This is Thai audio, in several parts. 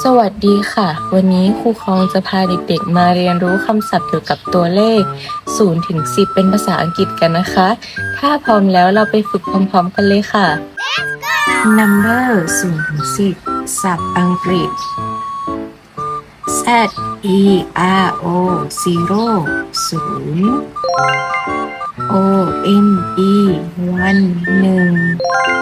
สวัสดีค่ะ วันนี้ครูคองจะพาเด็กๆมาเรียนรู้คำศัพท์เกี่ยวกับตัวเลข 0 ถึง 10 เป็นภาษาอังกฤษกันนะคะ ถ้าพร้อมแล้วเราไปฝึกพร้อมๆกันเลยค่ะ number 0 ถึง 10 ศัพท์อังกฤษ z e r o 0 0 o n e 1 1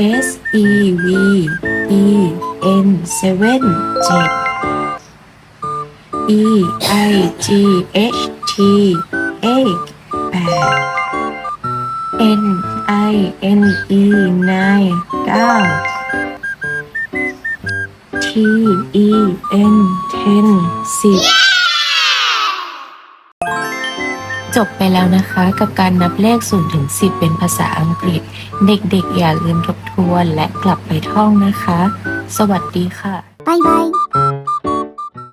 S E V E N 7 J E I G H T A 8 N I N E 9 9 T E N 10 10จบไปแล้วนะคะกับการนับเลข0ถึง10 เป็นภาษาอังกฤษ เด็กๆอย่าลืมทบทวนและกลับไปท่องนะคะ สวัสดีค่ะบายบาย